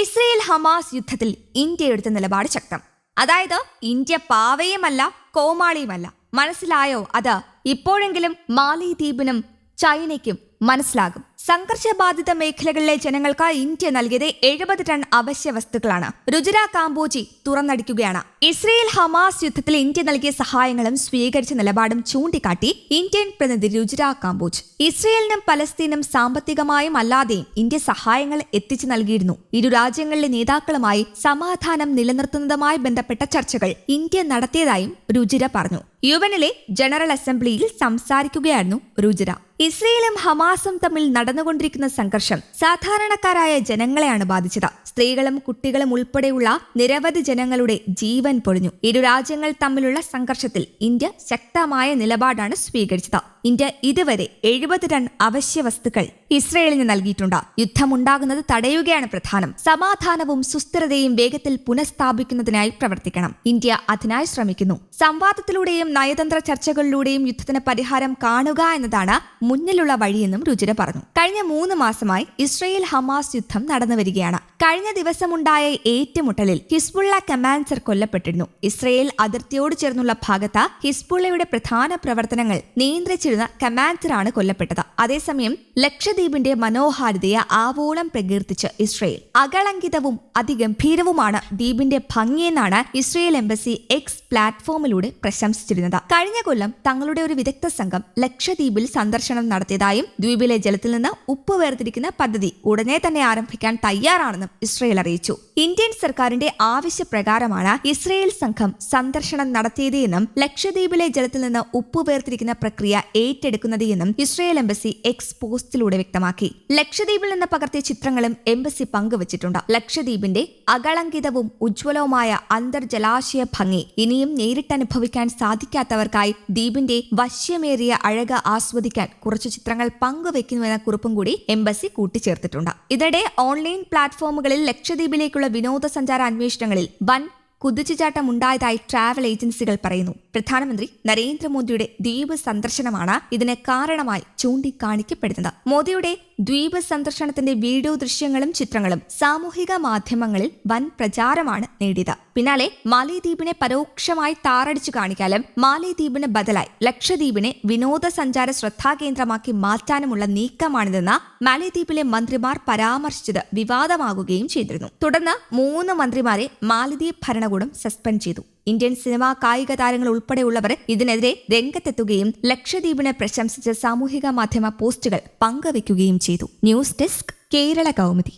Israel Hamas യുദ്ധത്തിൽ India എടുത്ത നിലപാട് ശക്തം. അതായത് ഇന്ത്യ പാവയുമല്ല കോമാളിയുമല്ല. മനസ്സിലായോ? അത് ഇപ്പോഴെങ്കിലും മാലിദ്വീപിനും ചൈനയ്ക്കും മനസ്സിലാകും. സംഘർഷബാധിത മേഖലകളിലെ ജനങ്ങൾക്ക് ഇന്ത്യ നൽകിയത് എഴുപത് ടൺ അവശ്യ വസ്തുക്കളാണ്. രുചിര കാമ്പോജി തുറന്നടിക്കുകയാണ്. ഇസ്രയേൽ ഹമാസ് യുദ്ധത്തിൽ ഇന്ത്യ നൽകിയ സഹായങ്ങളും സ്വീകരിച്ച നിലപാടും ചൂണ്ടിക്കാട്ടി ഇന്ത്യൻ പ്രതിനിധി രുചിര കാമ്പോജ് ഇസ്രയേലിനും പലസ്തീനും സാമ്പത്തികമായും അല്ലാതെയും ഇന്ത്യ സഹായങ്ങൾ എത്തിച്ചു നൽകിയിരുന്നു. ഇരു രാജ്യങ്ങളിലെ നേതാക്കളുമായി സമാധാനം നിലനിർത്തുന്നതുമായി ബന്ധപ്പെട്ട ചർച്ചകൾ ഇന്ത്യ നടത്തിയതായും രുചിര പറഞ്ഞു. യുവനിലെ ജനറൽ അസംബ്ലിയിൽ സംസാരിക്കുകയായിരുന്നു രുചിര. ഇസ്രയേലും ഹമാസും തമ്മിൽ നടന്നുകൊണ്ടിരിക്കുന്ന സംഘർഷം സാധാരണക്കാരായ ജനങ്ങളെയാണ് ബാധിച്ചത്. സ്ത്രീകളും കുട്ടികളും ഉൾപ്പെടെയുള്ള നിരവധി ജനങ്ങളുടെ ജീവൻ പൊളിഞ്ഞു. ഇരു രാജ്യങ്ങൾ തമ്മിലുള്ള സംഘർഷത്തിൽ ഇന്ത്യ ശക്തമായ നിലപാടാണ് സ്വീകരിച്ചത്. ഇന്ത്യ ഇതുവരെ എഴുപത് ടൺ അവശ്യ വസ്തുക്കൾ ഇസ്രയേലിന് നൽകിയിട്ടുണ്ട്. യുദ്ധമുണ്ടാകുന്നത് തടയുകയാണ് പ്രധാനം. സമാധാനവും സുസ്ഥിരതയും വേഗത്തിൽ പുനഃസ്ഥാപിക്കുന്നതിനായി പ്രവർത്തിക്കണം. ഇന്ത്യ അതിനായി ശ്രമിക്കുന്നു. സംവാദത്തിലൂടെയും നയതന്ത്ര ചർച്ചകളിലൂടെയും യുദ്ധത്തിന് പരിഹാരം കാണുക എന്നതാണ് മുന്നിലുള്ള വഴിയെന്നും രുചിര പറഞ്ഞു. കഴിഞ്ഞ മൂന്ന് മാസമായി ഇസ്രയേൽ ഹമാസ് യുദ്ധം നടന്നു വരികയാണ്. കഴിഞ്ഞ ദിവസമുണ്ടായ ഏറ്റുമുട്ടലിൽ ഹിസ്ബുള്ള കമാൻഡർ കൊല്ലപ്പെട്ടിരുന്നു. ഇസ്രയേൽ അതിർത്തിയോട് ചേർന്നുള്ള ഭാഗത്ത് ഹിസ്ബുള്ളയുടെ പ്രധാന പ്രവർത്തനങ്ങൾ നിയന്ത്രിച്ചിരുന്ന കമാൻഡറാണ് കൊല്ലപ്പെട്ടത്. അതേസമയം ലക്ഷദ്വീപിന്റെ മനോഹാരിതയെ ആവോളം പ്രകീർത്തിച്ച് ഇസ്രയേൽ അകളങ്കിതവും അതിഗംഭീരവുമാണ് ദ്വീപിന്റെ ഭംഗിയെന്നാണ് ഇസ്രയേൽ എംബസി എക്സ് പ്ലാറ്റ്ഫോമിലൂടെ പ്രശംസിച്ചിരുന്നത്. കഴിഞ്ഞ കൊല്ലം തങ്ങളുടെ ഒരു വിദഗ്ധ സംഘം ലക്ഷദ്വീപിൽ സന്ദർശനം നടത്തിയതായും ദ്വീപിലെ ജലത്തിൽ നിന്ന് ഉപ്പ് വേർതിരിക്കുന്ന പദ്ധതി ഉടനെ തന്നെ ആരംഭിക്കാൻ തയ്യാറാണെന്നും ഇസ്രയേൽ അറിയിച്ചു. ഇന്ത്യൻ സർക്കാരിന്റെ ആവശ്യപ്രകാരമാണ് ഇസ്രയേൽ സംഘം സന്ദർശനം നടത്തിയത് എന്നും ലക്ഷദ്വീപിലെ ജലത്തിൽ നിന്ന് ഉപ്പ് വേർതിരിക്കുന്ന പ്രക്രിയ ഏറ്റെടുക്കുന്നത് എന്നും ഇസ്രയേൽ എംബസി എക്സ് പോസ്റ്റിലൂടെ വ്യക്തമാക്കി. ലക്ഷദ്വീപിൽ നിന്ന് പകർത്തിയ ചിത്രങ്ങളും എംബസി പങ്കുവച്ചിട്ടുണ്ട്. ലക്ഷദ്വീപിന്റെ അകളങ്കിതവും ഉജ്ജ്വലവുമായ അന്തർജലാശയ ഭംഗി ഇനിയും നേരിട്ടനുഭവിക്കാൻ സാധിക്കാത്തവർക്കായി ദ്വീപിന്റെ വശ്യമേറിയ അഴക ആസ്വദിക്കാൻ കുറച്ചു ചിത്രങ്ങൾ പങ്കുവെക്കുന്നുവെന്ന കുറിപ്പും കൂടി എംബസി കൂട്ടിച്ചേർത്തിട്ടുണ്ട്. ഇതിനിടെ ഓൺലൈൻ പ്ലാറ്റ്ഫോമുകളിൽ ലക്ഷദ്വീപിലേക്കുള്ള വിനോദസഞ്ചാര അന്വേഷണങ്ങളിൽ വൻ കുതിച്ചുചാട്ടം ഉണ്ടായതായി ട്രാവൽ ഏജൻസികൾ പറയുന്നു. പ്രധാനമന്ത്രി നരേന്ദ്രമോദിയുടെ ദ്വീപ് സന്ദർശനമാണ് ഇതിന് കാരണമായി ചൂണ്ടിക്കാണിക്കപ്പെടുന്നത്. മോദിയുടെ ദ്വീപ് സന്ദർശനത്തിന്റെ വീഡിയോ ദൃശ്യങ്ങളും ചിത്രങ്ങളും സാമൂഹിക മാധ്യമങ്ങളിൽ വൻ പ്രചാരമാണ് നേടിയത്. പിന്നാലെ മാലിദ്വീപിനെ പരോക്ഷമായി താറടിച്ചു കാണിക്കാനും മാലിദ്വീപിന് ബദലായി ലക്ഷദ്വീപിനെ വിനോദസഞ്ചാര ശ്രദ്ധാകേന്ദ്രമാക്കി മാറ്റാനുമുള്ള നീക്കമാണിതെന്ന് മാലിദ്വീപിലെ മന്ത്രിമാർ പരാമർശിച്ചത് വിവാദമാകുകയും ചെയ്തിരുന്നു. തുടർന്ന് മൂന്ന് മന്ത്രിമാരെ മാലിദ്വീപ് ഭരണകൂടം സസ്പെൻഡ് ചെയ്തു. ഇന്ത്യൻ സിനിമാ കായിക താരങ്ങൾ ഉൾപ്പെടെയുള്ളവർ ഇതിനെതിരെ രംഗത്തെത്തുകയും ലക്ഷദ്വീപിനെ പ്രശംസിച്ച സാമൂഹിക മാധ്യമ പോസ്റ്റുകൾ പങ്കുവയ്ക്കുകയും ചെയ്തു. News desk Kerala Kaumudi.